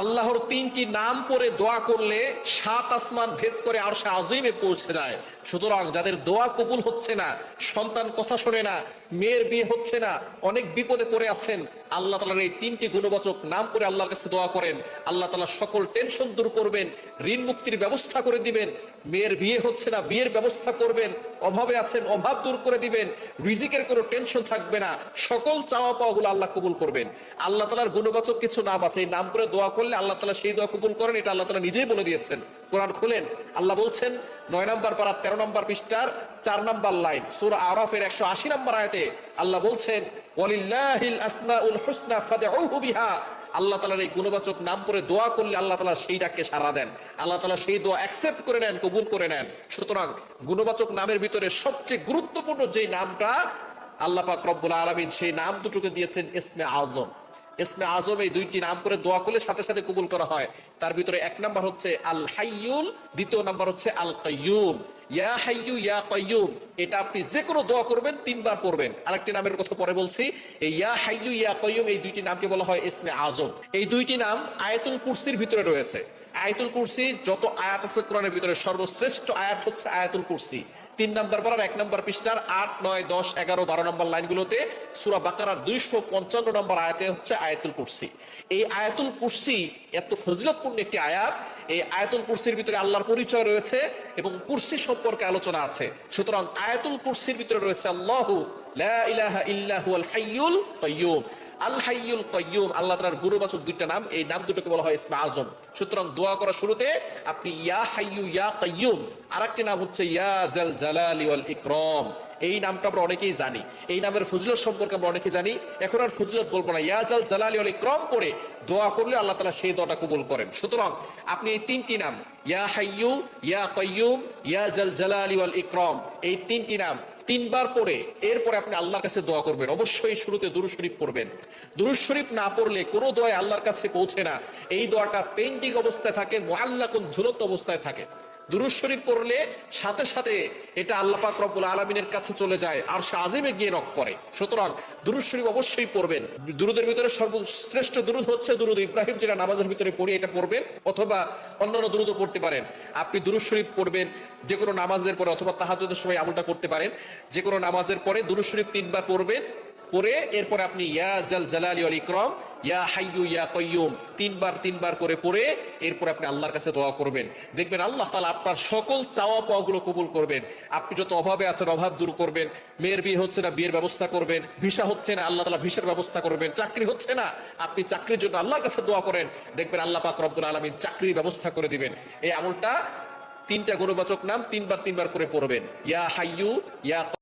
আল্লাহর তিনটি নাম পরে দোয়া করলে সাত আসমান ভেদ করে আর সে আজিমে পৌঁছে যায়। সুতরাং যাদের দোয়া কবুল হচ্ছে না, সন্তান কথা শোনে না, মেয়ের বিয়ে হচ্ছে না, অনেক বিপদে পড়ে আছেন আল্লাহ তালার এই তিনটি গুণবাচক নাম করে আল্লাহর কাছে দোয়া করেন। আল্লাহ তালা সকল টেনশন দূর করবেন, ঋণ মুক্তির ব্যবস্থা করে দিবেন। মেয়ের বিয়ে হচ্ছে না, বিয়ের ব্যবস্থা করবেন। অভাবে আছেন, অভাব দূর করে দিবেন। রিজিকের কোনো টেনশন থাকবে না। সকল চাওয়া পাওয়া গুলো আল্লাহ কবুল করবেন। আল্লাহ তালার গুণবাচক কিছু নাম আছে, এই নাম করে দোয়া করলে আল্লাহ তালা সেই দোয়া কবুল করেন, এটা আল্লাহ তালা নিজেই বলে দিয়েছেন। কোরআন খুলেন, আল্লাহ বলছেন নয় নম্বর পারা তেরো নম্বর পৃষ্ঠার চার নম্বর লাইন। সুর আরফের একশো আশি নম্বর আয়তে আল্লাহ বলছেন আল্লাহ তালার এই গুণবাচক নাম করে দোয়া করলে আল্লাহ তালা সেই ডাককে সারা দেন। আল্লাহ তালা সেই দোয়া অ্যাকসেপ্ট করে নেন, কবুল করে নেন। সুতরাং গুণবাচক নামের ভিতরে সবচেয়ে গুরুত্বপূর্ণ যে নামটা আল্লাহ পাক রব্বুল আলমিন সেই নাম দুটোকে দিয়েছেন ইসমে আজম। ইসমে আজম এই দুইটি নাম করে দোয়া করলে সাথে সাথে কবুল করা হয়। তার ভিতরে এক নাম্বার হচ্ছে আল হাইয়ুল দ্বিতীয় নাম্বার হচ্ছে আল কাইয়ুম ইয়া হাইয়ু, ইয়া এটা আপনি যে কোনো দোয়া করবেন, তিনবার পড়বেন। আরেকটি নামের কথা পরে বলছি, এই ইয়া হাইয়ু, ইয়া এই দুইটি নামকে বলা হয় ইসমে আজম। এই দুইটি নাম আয়াতুল কুরসির ভিতরে রয়েছে। আয়াতুল কুরসি, যত আয়াত আছে কোরআনের ভিতরে সর্বশ্রেষ্ঠ আয়াত হচ্ছে আয়াতুল কুরসি। তিন নম্বর পারার এক নম্বর পৃষ্ঠার আট, নয়, দশ, এগারো, বারো নম্বর লাইনগুলোতে সুরা বাকারার দুইশো পঞ্চান্ন নম্বর আয়াতে হচ্ছে আয়াতুল কুরসি। এই আয়াতুল কুরসি এত ফজিলতপূর্ণ একটি আয়াত এই আয়াতুল কুরসির ভিতরে আল্লাহর পরিচয় রয়েছে এবং কুরসি সম্পর্কে আলোচনা আছে। সুতরাং আয়াতুল কুরসির ভিতরে রয়েছে আল্লাহু আল্লাহ দুইটা নাম, এই নাম দুটোকে বলা হয় শুরুতে আপনি ইয়া হাইয়ু ইয়া কাইয়্যুম আরেকটি নাম হচ্ছে ইয়া এই নামটা আমরা অনেকেই জানি। এই নামের ফজিলত সম্পর্কে আমরা অনেকে জানি। এখন আর ফজিলত বলব না। ইয়া জাল জালালি ওয়াল ইকরাম করে দোয়া করলে আল্লাহ তাআলা সেই দোয়াটা কবুল করেন। সুতরাং আপনি এই তিনটি নাম, ইয়া হাইয়ু, ইয়া জাল জালালি এই তিনটি নাম তিনবার পড়ে এরপরে আপনি আল্লাহর কাছে দোয়া করবেন। অবশ্যই শুরুতে দুরুদ শরীফ পড়বেন। দুরুদ শরীফ না পড়লে কোনো দোয়া আল্লাহর কাছে পৌঁছে না। এই দোয়াটা পেন্ডিং অবস্থায় থাকে মোয়াল্লাকুন ঝুলন্ত অবস্থায় থাকে। দুরুদ শরীফ পড়লে সাথে সাথে এটা আল্লাহ পাক রব্বুল আলমিনের কাছে চলে যায় আর সে আজিমে গিয়ে নক করে সুতরাং দুরুদ শরীফ অবশ্যই পড়বেন। দুরুদের ভিতরে সর্বশ্রেষ্ঠ দুরুদ হচ্ছে দুরুদ ইব্রাহিম যেটা নামাজের ভিতরে পড়ি এটা পড়বেন, অথবা অন্যান্য দুরুদও পড়তে পারেন। আপনি দুরুদ শরীফ পড়বেন, যে কোনো নামাজের পরে অথবা তাহাজুদের সময় আমলটা করতে পারেন। যে কোনো নামাজের পরে দুরুদ শরীফ তিনবার পড়বেন পরে এরপরে আপনি ইয়া জাল জালালি ওয়াল ইকরাম ইয়া হাইয়ু, ইয়া কাইয়ুম। তিনবার তিনবার করে পড়ে এরপর আপনি আল্লাহর কাছে দোয়া করবেন। দেখবেন আল্লাহ তাআলা আপনার সকল চাওয়া পাওয়াগুলো কবুল করবেন। আপনি যত অভাবে আছেন, অভাব দূর করবেন। মেয়ের বিয়ে হচ্ছে না, বিয়ের ব্যবস্থা করবেন। ভিসা হচ্ছে না, আল্লাহ তাআলা ভিসার ব্যবস্থা করবেন। চাকরি হচ্ছে না, আপনি চাকরির জন্য আল্লাহর কাছে দোয়া করেন। দেখবেন আল্লাহ পাক আলামিন চাকরির ব্যবস্থা করে দিবেন। এই আমলটা তিনটা গুণবাচক নাম তিনবার তিনবার করে পড়বেন। ইয়া হাইয়ু, ইয়া